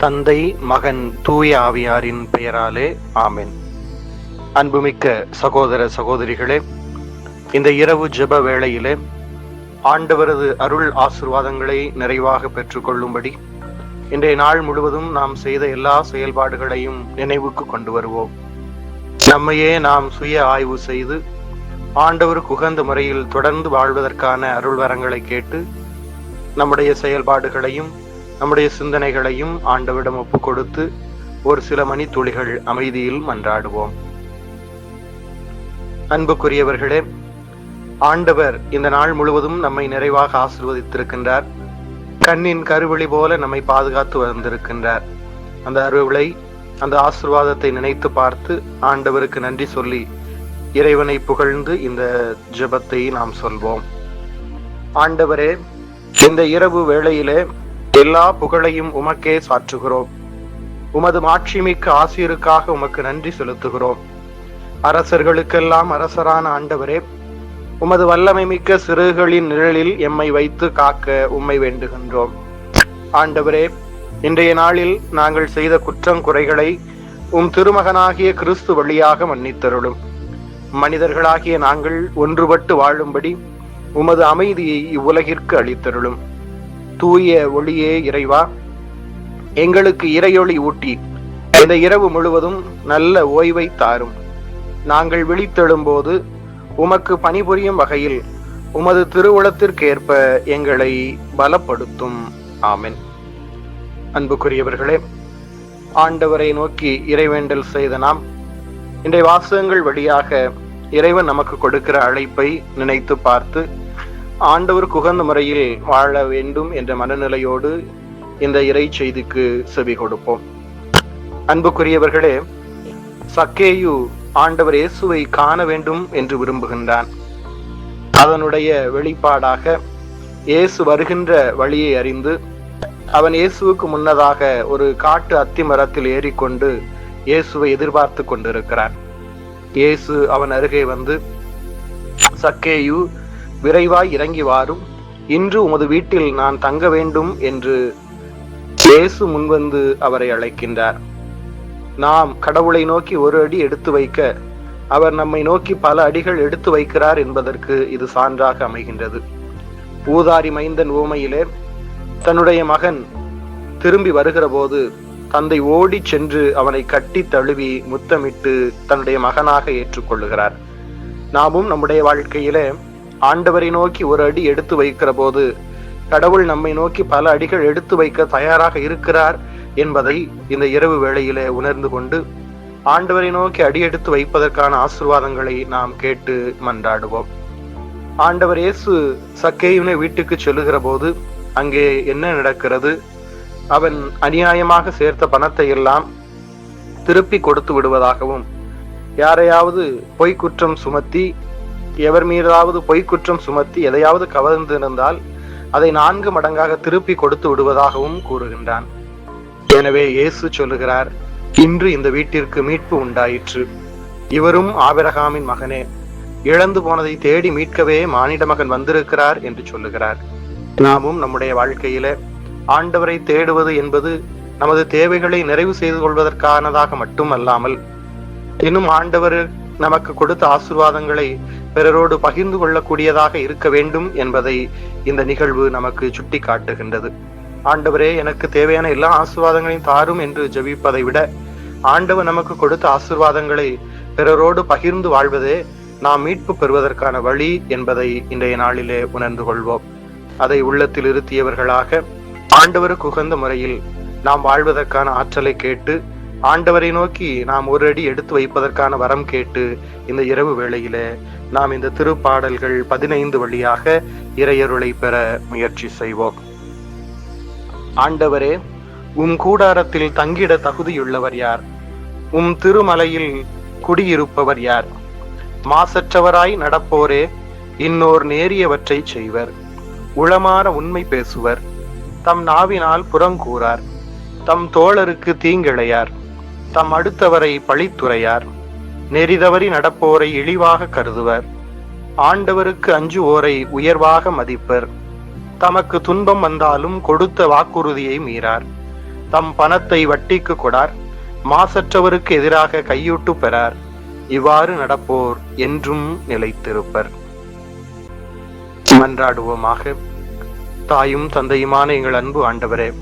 தந்தை மகன் தூய ஆவியாரின் பெயராலே ஆமென். அன்புமிக்க சகோதர சகோதரிகளே இந்த இரவு ஜெப வேளையிலே ஆண்டவரது அருள் ஆசிர்வாதங்களை நிறைவாக பெற்றுக்கொள்ளும்படி இன்றைய நாள் முழுவதும் நாம் செய்த எல்லா செயல்பாடுகளையும் நினைவுக்கு கொண்டு வருவோம். நம்மையே நாம் சுய ஆய்வு செய்து ஆண்டவருக்கு உகந்த முறையில் தொடர்ந்து வாழ்வதற்கான அருள் வரங்களை கேட்டு நம்முடைய செயல்பாடுகளையும் நம்முடைய சிந்தனைகளையும் ஆண்டவிடம் ஒப்பு கொடுத்து ஒரு சில மணி துளிகள் அமைதியில் மன்றாடுவோம். அன்புக்குரியவர்களே ஆண்டவர் இந்த நாள் முழுவதும் நம்மை நிறைவாக ஆசிர்வதித்திருக்கின்றார். கண்ணின் கருவழி போல நம்மை பாதுகாத்து வந்திருக்கின்றார். அந்த அருவிளை அந்த ஆசிர்வாதத்தை நினைத்து பார்த்து ஆண்டவருக்கு நன்றி சொல்லி இறைவனை புகழ்ந்து இந்த ஜெபத்தை நாம் சொல்வோம். ஆண்டவரே இந்த இரவு வேளையிலே எல்லா புகழையும் உமக்கே சாற்றுகிறோம். உமது மாட்சிமிக்க ஆசிரியருக்காக உமக்கு நன்றி செலுத்துகிறோம். அரசர்களுக்கெல்லாம் அரசரான ஆண்டவரே உமது வல்லமை மிக்க சிறுகளின் நிழலில் எம்மை வைத்து காக்க உம்மை வேண்டுகின்றோம். ஆண்டவரே இன்றைய நாளில் நாங்கள் செய்த குற்றம் குறைகளை உம் திருமகனாகிய கிறிஸ்து வழியாக மன்னித்தருளும். மனிதர்களாகிய நாங்கள் ஒன்றுபட்டு வாழும்படி உமது அமைதியை இவ்வுலகிற்கு அளித்தருளும். தூய ஒளியே இறைவா எங்களுக்கு இறையொளி ஊட்டி. இந்த இரவு முழுவதும் நல்ல ஓய்வை தாரும். நாங்கள் விழித்தெழும்போது உமக்கு பணிபுரியும் வகையில் உமது திருவுளத்திற்கேற்ப எங்களை பலப்படுத்தும். ஆமென். அன்புக்குரியவர்களே ஆண்டவரை நோக்கி இறைவேண்டல் செய்த நாம் இன்றைய வாசகங்கள் வழியாக இறைவன் நமக்கு கொடுக்கிற அழைப்பை நினைத்து பார்த்து ஆண்டவர் குகந்த முறையில் வாழ வேண்டும் என்ற மனநிலையோடு இந்த இறை செய்திக்கு செவி கொடுப்போம். அன்புக்குரியவர்களே சக்கேயு ஆண்டவர் இயேசுவை காண வேண்டும் என்று விரும்புகின்றான். அதனுடைய வெளிப்பாடாக இயேசு வருகின்ற வழியை அறிந்து அவன் இயேசுவுக்கு முன்னதாக ஒரு காட்டு அத்தி மரத்தில் ஏறிக்கொண்டு இயேசுவை எதிர்பார்த்து கொண்டிருக்கிறான். இயேசு அவன் அருகே வந்து சக்கேயு விரைவாய் இறங்கி வாரும். இன்று உமது வீட்டில் நான் தங்க வேண்டும் என்று இயேசு முன்வந்து அவரை அழைக்கின்றார். நாம் கடவுளை நோக்கி ஒரு அடி எடுத்து வைக்க அவர் நம்மை நோக்கி பல அடிகள் எடுத்து வைக்கிறார் என்பதற்கு இது சான்றாக அமைகின்றது. ஊதாரி மைந்தன் ஓமையிலே தன்னுடைய மகன் திரும்பி வருகிற போது தந்தை ஓடி சென்று அவனை கட்டி தழுவி முத்தமிட்டு தன்னுடைய மகனாக ஏற்றுக்கொள்ளுகிறார். நாமும் நம்முடைய வாழ்க்கையிலே ஆண்டவரை நோக்கி ஒரு அடி எடுத்து வைக்கிற போது கடவுள் நம்மை நோக்கி பல அடிகள் எடுத்து வைக்க தயாராக இருக்கிறார் என்பதை இந்த இரவு வேளையிலே உணர்ந்து கொண்டு ஆண்டவரை நோக்கி அடியெடுத்து வைப்பதற்கான ஆசிர்வாதங்களை நாம் கேட்டு மன்றாடுவோம். ஆண்டவர் இயேசு சக்கேயுனை வீட்டுக்கு செல்லுகிற போது அங்கே என்ன நடக்கிறது? அவன் அநியாயமாக சேர்த்த பணத்தை எல்லாம் திருப்பி கொடுத்து விடுவதாகவும் யாரையாவது பொய்க்குற்றம் சுமத்தி எவர் மீதாவது பொய்க்குற்றம் சுமத்தி எதையாவது கவர்ந்திருந்தால் அதை நான்கு மடங்காக திருப்பி கொடுத்து விடுவதாகவும் கூறுகின்றான். எனவே இயேசு சொல்லுகிறார் இன்று இந்த வீட்டிற்கு மீட்பு உண்டாயிற்று. இவரும் ஆபிரகாமின் மகனே இழந்து போனதை தேடி மீட்கவே மானிட மகன் வந்திருக்கிறார் என்று சொல்லுகிறார். நாமும் நம்முடைய வாழ்க்கையில ஆண்டவரை தேடுவது என்பது நமது தேவைகளை நிறைவு செய்து கொள்வதற்கானதாக மட்டும் அல்லாமல் இன்னும் ஆண்டவர் நமக்கு கொடுத்த ஆசிர்வாதங்களை பிறரோடு பகிர்ந்து கொள்ளக்கூடியதாக இருக்க வேண்டும் என்பதை இந்த நிகழ்வு நமக்கு சுட்டி காட்டுகின்றது ஆண்டவரே எனக்கு தேவையான எல்லா ஆசிர்வாதங்களையும் தாரும் என்று ஜெபிப்பதை விட ஆண்டவர் நமக்கு கொடுத்த ஆசிர்வாதங்களை பிறரோடு பகிர்ந்து வாழ்வதே நாம் மீட்பு பெறுவதற்கான வழி என்பதை இன்றைய நாளிலே உணர்ந்து கொள்வோம். அதை உள்ளத்தில் இருத்தியவர்களாக ஆண்டவருக்கு உகந்த முறையில் நாம் வாழ்வதற்கான ஆற்றலை கேட்டு ஆண்டவரை நோக்கி நாம் ஒரு அடி எடுத்து வைப்பதற்கான வரம் கேட்டு இந்த இரவு வேளையில நாம் இந்த திருப்பாடல்கள் பதினைந்து வழியாக இறையருளை பெற முயற்சி செய்வோம். ஆண்டவரே உம் கூடாரத்தில் தங்கிட தகுதியுள்ளவர் யார்? உம் திருமலையில் குடியிருப்பவர் யார்? மாசற்றவராய் நடப்போரே இன்னோர் நேரியவற்றை செய்வர். உளமாற உண்மை பேசுவர். தம் நாவினால் புறங்கூறார். தம் தோழருக்கு தீங்கிழையார். தம் அடுத்தவரை பழித்துரையார் நெறிதவறி நடப்போரை இழிவாக கருதுவர். ஆண்டவருக்கு அஞ்சுவோரை உயர்வாக மதிப்பர். தமக்கு துன்பம் வந்தாலும் கொடுத்த வாக்குறுதியை மீறார். தம் பணத்தை வட்டிக்கு கொடார். மாசற்றவருக்கு எதிராக கையூட்டு பெறார். இவ்வாறு நடப்போர் என்றும் நிலைத்திருப்பர். மன்றாடுவோமாக. தாயும் தந்தையுமான எங்கள் அன்பு ஆண்டவரே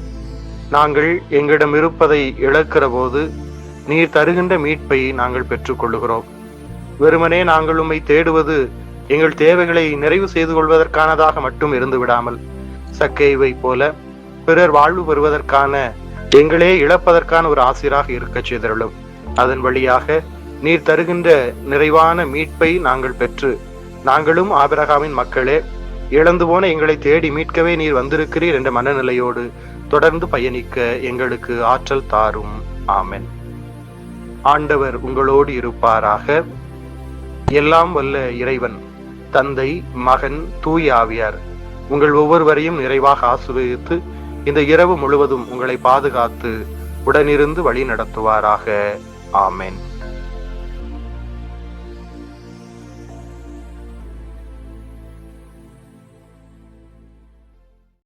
நாங்கள் எங்களிடம் இருப்பதை இழக்கிற போது நீர் தருகின்ற மீட்பை நாங்கள் பெற்றுக்கொள்ளுகிறோம். வெறுமனே நாங்கள் உம்மை தேடுவது எங்கள் தேவைகளை நிறைவு செய்து கொள்வதற்கானதாக மட்டும் இருந்து விடாமல் சக்கைவை போல பிறர் வாழ்வு பெறுவதற்கான எங்களே இழப்பதற்கான ஒரு ஆசிராக இருக்கச் செய்தருளும். அதன் வழியாக நீர் தருகின்ற நிறைவான மீட்பை நாங்கள் பெற்று நாங்களும் ஆபிரகாமின் மக்களே இழந்து போன எங்களை தேடி மீட்கவே நீர் வந்திருக்கிறீர் என்ற மனநிலையோடு தொடர்ந்து பயணிக்க எங்களுக்கு ஆற்றல் தாரும். ஆமென். ஆண்டவர் உங்களோடு இருப்பாராக. எல்லாம் வல்ல இறைவன் தந்தை மகன் தூய் ஆவியார் உங்கள் ஒவ்வொருவரையும் நிறைவாக ஆசிர்வதித்து இந்த இரவு முழுவதும் உங்களை பாதுகாத்து உடனிருந்து வழி நடத்துவாராக. ஆமென்.